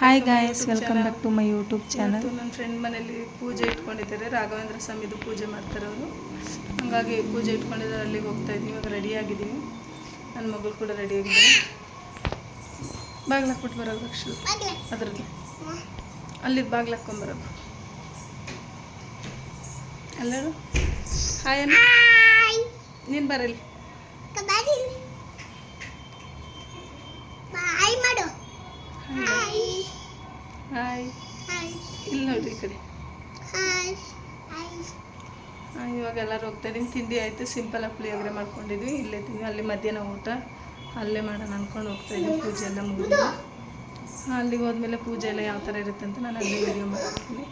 Hi guys welcome back to my YouTube channel ನನ್ನ friend ಮನೆಯಲ್ಲಿ ಪೂಜೆ ಇಟ್ಕೊಂಡಿದ್ದಾರೆ. ರಾಘವೇಂದ್ರ ಸ್ವಾಮಿದು ಪೂಜೆ ಮಾಡ್ತಾರೆ ಅವರು. ಹಾಗಾಗಿ ಪೂಜೆ ಇಟ್ಕೊಂಡಿದ್ದಾರೆ ಅಲ್ಲಿಗೆ ಹೋಗ್ತಾ ಇದ್ದೀವಿ ಇವಾಗ ರೆಡಿ ಆಗಿದ್ದೀವಿ ನನ್ನ ಮಗಳು ಕೂಡ ರೆಡಿ ಆಗಿದ್ದಾರೆ ಬಾಗ್ಲಾಕ್ಬಿಟ್ಟು ಬರೋದು ಅಕ್ಷರ. ಅದ್ರದ್ದು. ಅಲ್ಲಿ ಬಾಗ್ಲಾಕ್ಕೊಂಬರೋದು ಎಲ್ಲರೂ ಹಾಯ್ ನೀನು ಬರಲಿ ಹಾಯ್ ಮಾಡು ಹಾಯ್ ಹಾಯ್ ಇಲ್ಲಿ ನೋಡ್ರಿ ಈ ಕಡೆ. ಇವಾಗ ಎಲ್ಲರೂ ಹೋಗ್ತಾ ಇದ್ದೀನಿ ತಿಂಡಿ ಆಯಿತು. ಸಿಂಪಲ್ ಆಗಿ ಪುಳಿಯೋಗರೆ ಮಾಡ್ಕೊಂಡಿದ್ವಿ. ಇಲ್ಲೇ ತಿಂದ್ವಿ. ಅಲ್ಲಿ ಮಧ್ಯಾಹ್ನ ಊಟ. ಅಲ್ಲೇ ಮಾಡೋಣ ಅಂದ್ಕೊಂಡು ಹೋಗ್ತಾ ಇದ್ದೀವಿ ಪೂಜೆ ಎಲ್ಲ ಮುಗಿದು. ಅಲ್ಲಿಗೆ ಹೋದ್ಮೇಲೆ ಪೂಜೆ ಎಲ್ಲ ಯಾವ ಥರ ಇರುತ್ತೆ ಅಂತ ನಾನು ಅಲ್ಲಿ ವಿಡಿಯೋ ಮಾಡ್ತೀನಿ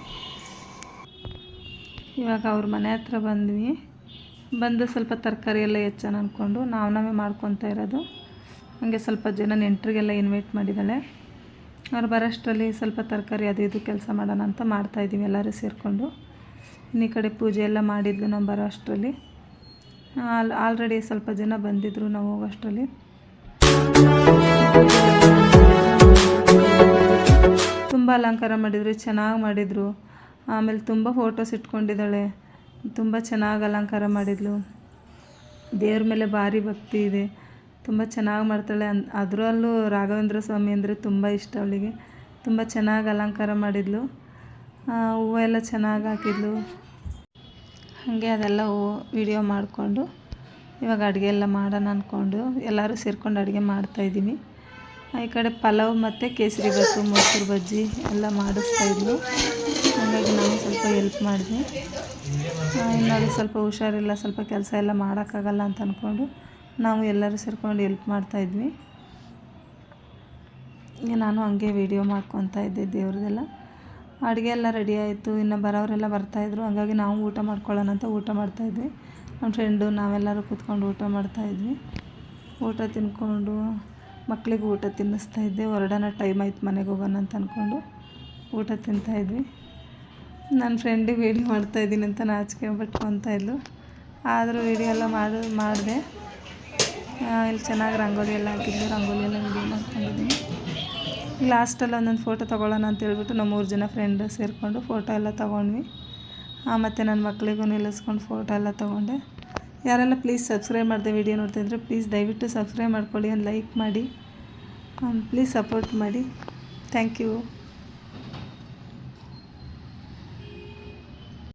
ಇವಾಗ ಅವ್ರ ಮನೆ ಹತ್ರ ಬಂದ್ವಿ. ಬಂದು ಸ್ವಲ್ಪ ತರಕಾರಿ ಎಲ್ಲ ಹೆಚ್ಚೋಣ ಅಂದ್ಕೊಂಡು ನಾವು ನಾವೇ ಮಾಡ್ಕೊತಾ ಇರೋದು. ಹಾಗೆ ಸ್ವಲ್ಪ ಜನ ನೆಂಟರಿಗೆಲ್ಲ ಇನ್ವೈಟ್ ಮಾಡಿದ್ದಾಳೆ ಅವ್ರು ಬರೋಷ್ಟರಲ್ಲಿ ಸ್ವಲ್ಪ ತರಕಾರಿ ಅದು ಇದು ಕೆಲಸ ಮಾಡೋಣ ಅಂತ ಮಾಡ್ತಾಯಿದ್ದೀವಿ ಎಲ್ಲರೂ ಸೇರಿಕೊಂಡು. ಇನ್ನು ಈ ಕಡೆ ಪೂಜೆ ಎಲ್ಲ ಮಾಡಿದ್ಲು ನಾವು ಬರೋ ಅಷ್ಟರಲ್ಲಿ. ಆಲ್, ಆಲ್ರೆಡಿ ಸ್ವಲ್ಪ ಜನ ಬಂದಿದ್ದರು ನಾವು ಹೋಗೋಷ್ಟರಲ್ಲಿ. ತುಂಬ ಅಲಂಕಾರ ಮಾಡಿದರು, ಚೆನ್ನಾಗಿ ಮಾಡಿದರು. ಆಮೇಲೆ ತುಂಬ ಫೋಟೋಸ್ ಇಟ್ಕೊಂಡಿದ್ದಾಳೆ. ತುಂಬ ಚೆನ್ನಾಗಿ ಅಲಂಕಾರ ಮಾಡಿದ್ಲು. ದೇವ್ರ ಮೇಲೆ ಭಾರಿ ಭಕ್ತಿ ಇದೆ. ತುಂಬ ಚೆನ್ನಾಗಿ ಮಾಡ್ತಾಳೆ ಅನ್, ಅದರಲ್ಲೂ ರಾಘವೇಂದ್ರ ಸ್ವಾಮಿ ಅಂದರೆ ತುಂಬ ಇಷ್ಟ ಅವಳಿಗೆ. ತುಂಬ ಚೆನ್ನಾಗಿ ಅಲಂಕಾರ ಮಾಡಿದ್ಲು. ಹೂವು ಎಲ್ಲ ಚೆನ್ನಾಗಿ ಹಾಕಿದ್ಲು. ಹಾಗೆ ಅದೆಲ್ಲ ಹೂವು ವಿಡಿಯೋ ಮಾಡಿಕೊಂಡು, ಇವಾಗ ಅಡುಗೆ ಎಲ್ಲ ಮಾಡೋಣ ಅಂದ್ಕೊಂಡು ಎಲ್ಲರೂ ಸೇರ್ಕೊಂಡು ಅಡುಗೆ ಮಾಡ್ತಾಯಿದ್ದೀವಿ ಈ ಕಡೆ ಪಲಾವ್ ಮತ್ತು ಕೇಸರಿ ಬಾತು ಮೊಸರು ಬಜ್ಜಿ ಎಲ್ಲ ಮಾಡಿಸ್ತಾ ಇದ್ಲು. ಹಾಗಾಗಿ ನಾನು ಸ್ವಲ್ಪ ಹೆಲ್ಪ್ ಮಾಡಿದ್ವಿ ಇನ್ನೊಂದು ಸ್ವಲ್ಪ ಹುಷಾರಿಲ್ಲ, ಸ್ವಲ್ಪ ಕೆಲಸ ಎಲ್ಲ ಮಾಡೋಕ್ಕಾಗಲ್ಲ ಅಂತ ಅಂದ್ಕೊಂಡು ನಾವು ಎಲ್ಲರೂ ಸೇರ್ಕೊಂಡು ಹೆಲ್ಪ್ ಮಾಡ್ತಾಯಿದ್ವಿ ನಾನು ಹಂಗೆ ವೀಡಿಯೋ ಮಾಡ್ಕೊತಾ ಇದ್ದೆ ದೇವ್ರದ್ದೆಲ್ಲ ಅಡುಗೆ ಎಲ್ಲ ರೆಡಿ ಆಯಿತು, ಇನ್ನು ಬರೋರೆಲ್ಲ ಬರ್ತಾಯಿದ್ರು ಹಾಗಾಗಿ ನಾವು ಊಟ ಮಾಡ್ಕೊಳ್ಳೋಣ ಅಂತ ಊಟ ಮಾಡ್ತಾಯಿದ್ವಿ ನಮ್ಮ ಫ್ರೆಂಡು ನಾವೆಲ್ಲರೂ ಕೂತ್ಕೊಂಡು ಊಟ ಮಾಡ್ತಾಯಿದ್ವಿ ಊಟ ತಿನ್ಕೊಂಡು ಮಕ್ಳಿಗೆ ಊಟ ತಿನ್ನಿಸ್ತಾ ಇದ್ದೆ. ಹೊರಡೋಣ ಟೈಮ್ ಆಯ್ತು ಮನೆಗೆ ಹೋಗೋಣ ಅಂತ ಅಂದ್ಕೊಂಡು ಊಟ ತಿಂತಾಯಿದ್ವಿ ನನ್ನ ಫ್ರೆಂಡಿಗೆ ವೀಡಿಯೋ ಮಾಡ್ತಾಯಿದ್ದೀನಿ ಅಂತ ನಾಚಿಕೆ ಬಿಟ್ಕೊತಾಯಿದ್ಲು ಆದರೂ ವೀಡಿಯೋ ಎಲ್ಲ ಮಾಡಿ, ಮಾಡಿದೆ. ಇಲ್ಲಿ ಚೆನ್ನಾಗಿ ರಂಗೋಲಿ ಎಲ್ಲ ಹಾಕಿದ್ವಿ. ರಂಗೋಲಿ ಎಲ್ಲ ವೀಡಿಯೋ ಮಾಡ್ಕೊಂಡಿದ್ದೀನಿ ಲಾಸ್ಟಲ್ಲಿ ಒಂದೊಂದು ಫೋಟೋ ತೊಗೊಳ್ಳೋಣ ಅಂತ ಹೇಳ್ಬಿಟ್ಟು ನಮ್ಮ ಮೂರು ಜನ ಫ್ರೆಂಡ್ ಸೇರಿಕೊಂಡು ಫೋಟೋ ಎಲ್ಲ ತೊಗೊಂಡ್ವಿ. ಮತ್ತು ನನ್ನ ಮಕ್ಕಳಿಗೂ ನಿಲ್ಲಿಸ್ಕೊಂಡು ಫೋಟೋ ಎಲ್ಲ ತೊಗೊಂಡೆ. ಯಾರೆಲ್ಲ ಪ್ಲೀಸ್ ಸಬ್ಸ್ಕ್ರೈಬ್ ಮಾಡಿದೆ ವಿಡಿಯೋ ನೋಡ್ತಿದ್ರೆ ಪ್ಲೀಸ್ ದಯವಿಟ್ಟು ಸಬ್ಸ್ಕ್ರೈಬ್ ಮಾಡ್ಕೊಳ್ಳಿ, ಒಂದು ಲೈಕ್ ಮಾಡಿ ಪ್ಲೀಸ್ ಸಪೋರ್ಟ್ ಮಾಡಿ. Thank you